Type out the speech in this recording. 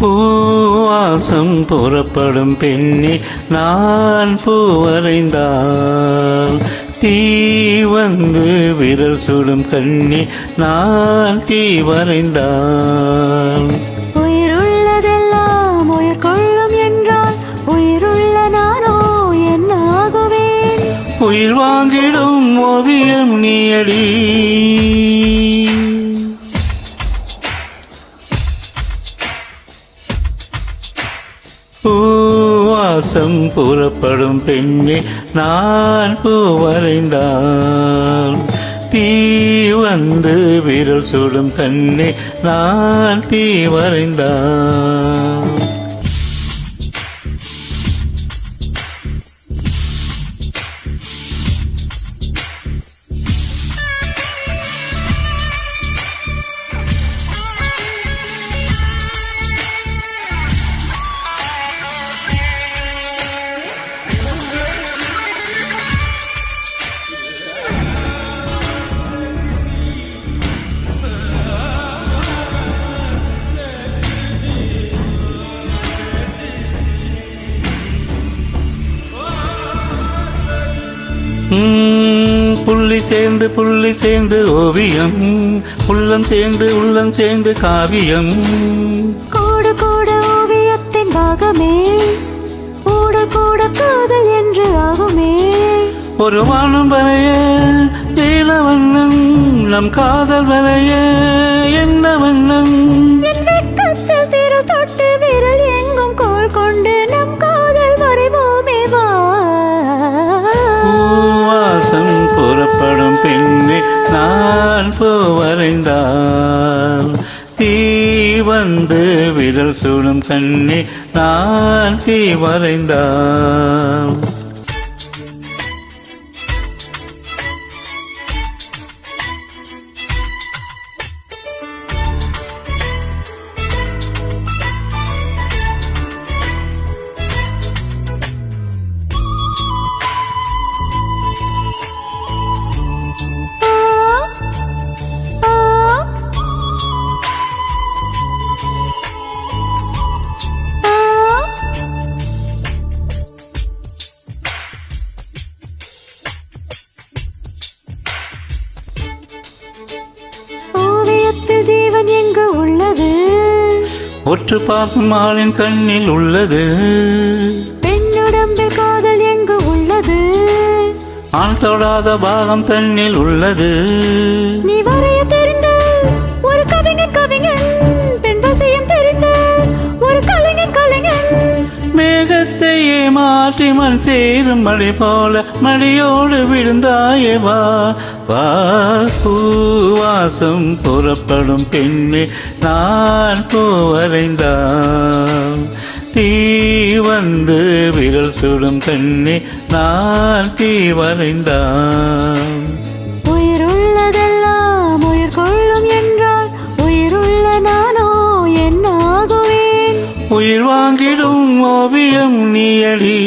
வாசம் புறப்படும் பெண்ணே நான் பூவரைந்தால் தீ வந்து விரல் சுடும் கண்ணே நான் தீ வரைந்தால். உயிருள்ளதெல்லாம் உயிர் கொள்ளும் என்றால் உயிருள்ள நானோ என்ன ஆகுவேன்? உயிர் வாங்கிடும் ஓவியம் நீயடி பூவாசம் புறப்படும் பெண்ணே நான் பூவரைந்தால் தீ வந்து விரல் சுடும் கண்ணே நான் தீ வரைந்தான் புள்ளி சேர்ந்து புள்ளி சேர்ந்து ஓவியம். உள்ளம் சேர்ந்து உள்ளம் சேர்ந்து காவியம். கூட கூட ஓவியத்தின் பாகமே. கூட கூட காதல் என்று ஆகுமே. ஒரு வானம் வரைய நீல வண்ணம் நம் காதல் வரைய என்ன வண்ணம்? தொட்டு விரல் பூவாசம் புறப்படும் பெண்ணே நான் பூவரைந்தால் தீ வந்து விரல் சூடும் கண்ணே நான் தீ வரைந்தாள் ஒற்று பார்க்கும் ஆளின் கண்ணில் உள்ளது. பெண்ணுடம்பில் காதல் எங்கு உள்ளது? ஆண் தொடாத பாகம் தன்னில் உள்ளது. நீ வரைய தெரிந்த ஒரு கவிஞன் கவிஞன் பெண் வசியம் தெரிந்த ஒரு கலைஞன் கலைஞன். மேகத்தை ஏமாற்றி மண் சேரும் மழை போல மடியோடு விழுந்தாயே வா. வா பூவாசம் புறப்படும் பெண்ணே நான் பூவரைந்தான் தீ வந்து விரல் சுடும் கண்ணே நான் தீ வரைந்தான் உயிருள்ளதெல்லாம் உயிர் கொள்ளும் என்றால் உயிருள்ள நானோ உயிர் வாங்கிடும் ஓவியம் நீயடி.